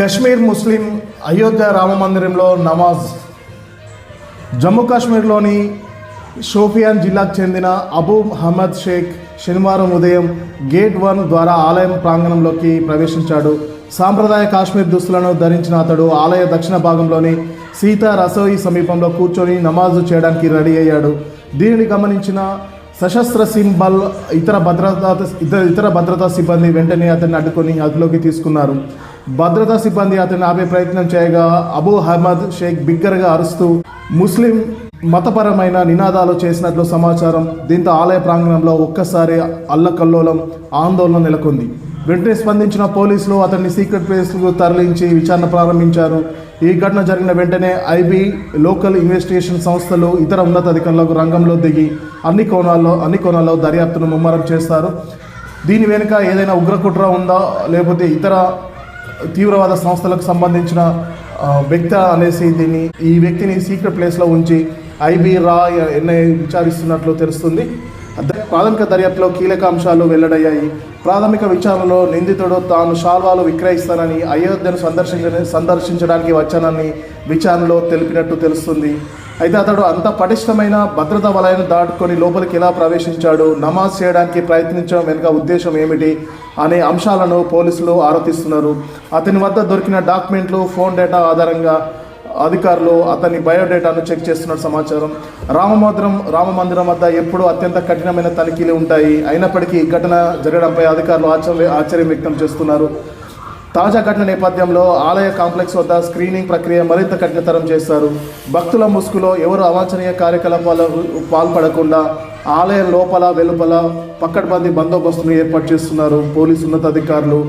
కశ్మీర్ ముస్లిం అయోధ్య రామ మందిరంలో నమాజ్. జమ్మూ కాశ్మీర్లోని షోపియాన్ జిల్లాకు చెందిన అబూ అహ్మద్ షేక్ శనివారం ఉదయం గేట్ వన్ ద్వారా ఆలయం ప్రాంగణంలోకి ప్రవేశించాడు. సాంప్రదాయ కాశ్మీర్ దుస్తులను ధరించిన అతడు ఆలయ దక్షిణ భాగంలోని సీతా రసోయి సమీపంలో కూర్చొని నమాజు చేయడానికి రెడీ అయ్యాడు. దీనిని గమనించిన సశస్త్ర సింబల్ ఇతర భద్రతా ఇతర ఇతర భద్రతా సిబ్బంది వెంటనే అతన్ని అడ్డుకొని అదులోకి తీసుకున్నారు. భద్రతా సిబ్బంది అతన్ని ఆపే ప్రయత్నం చేయగా అబూ అహ్మద్ షేక్ బిగ్గరగా అరుస్తూ ముస్లిం మతపరమైన నినాదాలు చేసినట్లు సమాచారం దీంతో ఆలయ ప్రాంగణంలో ఒక్కసారి అల్లకల్లోలం ఆందోళన నెలకొంది. వెంటనే స్పందించిన పోలీసులు అతన్ని సీక్రెట్ ప్లేస్కు తరలించి విచారణ ప్రారంభించారు. ఈ ఘటన జరిగిన వెంటనే ఐబీ లోకల్ ఇన్వెస్టిగేషన్ సంస్థలు ఇతర ఉన్నతాధికారులకు రంగంలో దిగి అన్ని కోణాల్లో అన్ని కోణాల్లో దర్యాప్తును ముమ్మరం చేస్తారు. దీని వెనుక ఏదైనా ఉగ్రకుట్ర ఉందా లేకపోతే ఇతర తీవ్రవాద సంస్థలకు సంబంధించిన వ్యక్తి అనేసి దీన్ని ఈ వ్యక్తిని సీక్రెట్ ప్లేస్లో ఉంచి ఐబీ రా ఎన్ఐ విచారిస్తున్నట్లు తెలుస్తుంది. ప్రాథమిక దర్యాప్తులో కీలక అంశాలు వెల్లడయ్యాయి. ప్రాథమిక విచారణలో నిందితుడు తాను షాల్వాలు విక్రయిస్తానని అయోధ్యను సందర్శించ సందర్శించడానికి వచ్చానని విచారణలో తెలిపినట్టు తెలుస్తుంది. అయితే అతడు అంత పటిష్టమైన భద్రతా వలయాన్ని దాటుకొని లోపలికి ఎలా ప్రవేశించాడు? నమాజ్ చేయడానికి ప్రయత్నించడం వెనుక ఉద్దేశం ఏమిటి? అనే అంశాలను పోలీసులు ఆరోపిస్తున్నారు. అతని వద్ద దొరికిన డాక్యుమెంట్లు ఫోన్ డేటా ఆధారంగా అధికారులు అతని బయోడేటాను చెక్ చేస్తున్న సమాచారం. రామమందిరం రామమందిరం వద్ద ఎప్పుడూ అత్యంత కఠినమైన తనిఖీలు ఉంటాయి. అయినప్పటికీ ఈ ఘటన జరగడంపై అధికారులు ఆశ్చర్య ఆశ్చర్యం వ్యక్తం చేస్తున్నారు. తాజా ఘటన నేపథ్యంలో ఆలయ కాంప్లెక్స్ వద్ద స్క్రీనింగ్ ప్రక్రియ మరింత కఠినతరం చేస్తారు భక్తుల ముసుగులో ఎవరు అవాంఛనీయ కార్యకలాపాలకు పాల్పడకుండా ఆలయం లోపల వెలుపల పక్కడబందీ బందోబస్తును ఏర్పాటు చేస్తున్నారు పోలీసు ఉన్నతాధికారులు.